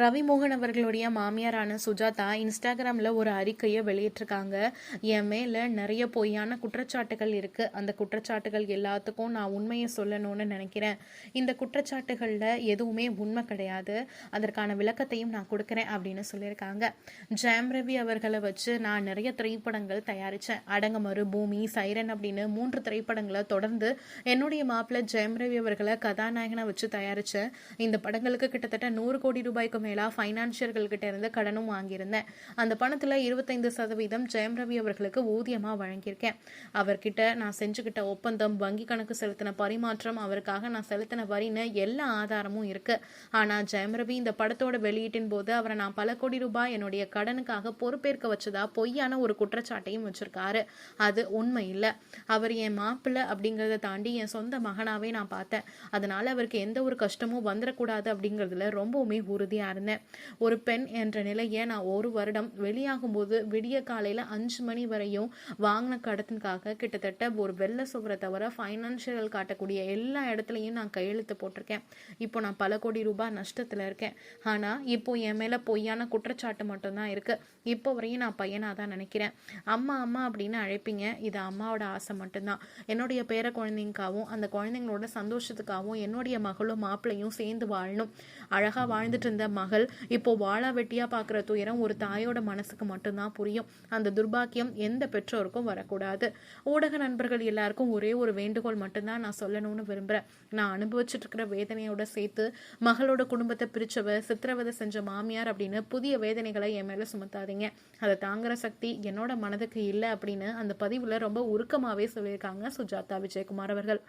ரவிமோகன் அவர்களுடைய மாமியாரான சுஜாதா இன்ஸ்டாகிராமில் ஒரு அறிக்கையை வெளியிட்டிருக்காங்க. என் மேலே நிறைய பொய்யான குற்றச்சாட்டுகள் இருக்குது அந்த குற்றச்சாட்டுகள் எல்லாத்துக்கும் நான் உண்மையை சொல்லணும்னு நினைக்கிறேன். இந்த குற்றச்சாட்டுகளில் எதுவுமே உண்மை கிடையாது. அதற்கான விளக்கத்தையும் நான் கொடுக்குறேன் அப்படின்னு சொல்லியிருக்காங்க. ஜெயம் ரவி அவர்களை வச்சு நான் நிறைய திரைப்படங்கள் தயாரித்தேன் அடங்கமறு பூமி சைரன் அப்படின்னு மூன்று திரைப்படங்களை தொடர்ந்து என்னுடைய மாப்பிள்ளை ஜெயம் ரவி அவர்களை கதாநாயகனை வச்சு தயாரித்தேன் இந்த படங்களுக்கு கிட்டத்தட்ட நூறு கோடி ரூபாய்க்கு மேலா ஃபைனான்சியர்கள்கிட்ட இருந்து கடனும் வாங்கியிருந்தேன். அந்த பணத்தில் இருபத்தைந்து சதவீதம் ஜெயம் ரவி அவர்களுக்கு ஊதியமாக வழங்கியிருக்கேன். அவர்கிட்ட நான் செஞ்சுக்கிட்ட ஒப்பந்தம் வங்கி கணக்கு செலுத்தின பரிமாற்றம் அவருக்காக நான் செலுத்தின வரின்னு எல்லா ஆதாரமும் இருக்கு. ஆனால் ஜெயம் ரவி இந்த படத்தோட வெளியீட்டின் போது அவரை நான் பல கோடி ரூபாய் என்னுடைய கடனுக்காக பொறுப்பேற்க வச்சதா பொய்யான ஒரு குற்றச்சாட்டையும் வச்சிருக்காரு. அது உண்மை இல்லை. அவர் என் மாப்பிள்ளை அப்படிங்கிறத தாண்டி என் சொந்த மகனாவே நான் பார்த்தேன். அதனால அவருக்கு எந்த ஒரு கஷ்டமும் வந்துடக்கூடாது அப்படிங்கிறதுல ரொம்பவுமே உறுதியா இருந்தேன். ஒரு பெண் என்ற நிலையை நான் ஒரு வருடம் வெளியாகும்போது விடிய காலையில் அஞ்சு மணி வரையும் வாங்கின கடத்தினுக்காக கிட்டத்தட்ட ஒரு வெள்ள சுவரை தவிர ஃபைனான்ஷியல் காட்டக்கூடிய எல்லா இடத்துலையும் நான் கையெழுத்து போட்டிருக்கேன். இப்போ நான் பல கோடி ரூபாய் நஷ்டத்தில் இருக்கேன். ஆனால் இப்போ என் மேலே பொய்யான குற்றச்சாட்டு மட்டும்தான் இருக்குது இப்போ வரையும் நான் பையனாக தான் நினைக்கிறேன். அம்மா அம்மா அப்படின்னு அழைப்பீங்க. இது அம்மாவோட ஆசை மட்டும்தான். என்னுடைய பேர குழந்தைங்களுக்காகவும் அந்த குழந்தைங்களோட சந்தோஷத்துக்காகவும் என்னுடைய மகளும் மாப்பிள்ளையும் சேர்ந்து வாழணும். அழகாக வாழ்ந்துட்டு இருந்த மகள். இப்போ வாழா வெட்டியா பார்க்குற துயரம் ஒரு தாயோட மனசுக்கு மட்டும்தான் புரியும். அந்த துர்பாக்கியம் எந்த பெற்றோருக்கும் வரக்கூடாது. ஊடக நண்பர்கள் எல்லாருக்கும் ஒரே ஒரு வேண்டுகோள் மட்டும்தான் நான் சொல்லணும்னு விரும்புறேன். நான் அனுபவிச்சுட்டு இருக்கிற வேதனையோட சேர்த்து மகளோட குடும்பத்தை பிரிச்சவ சித்திரவதை செஞ்ச மாமியார் அப்படின்னு புதிய வேதனைகளை என் மேல சுமத்தாதீங்க. அதை தாங்குற சக்தி என்னோட மனதுக்கு இல்லை அப்படின்னு அந்த பதிவுல ரொம்ப உருக்கமாவே சொல்லியிருக்காங்க சுஜாதா விஜயகுமார் அவர்கள்.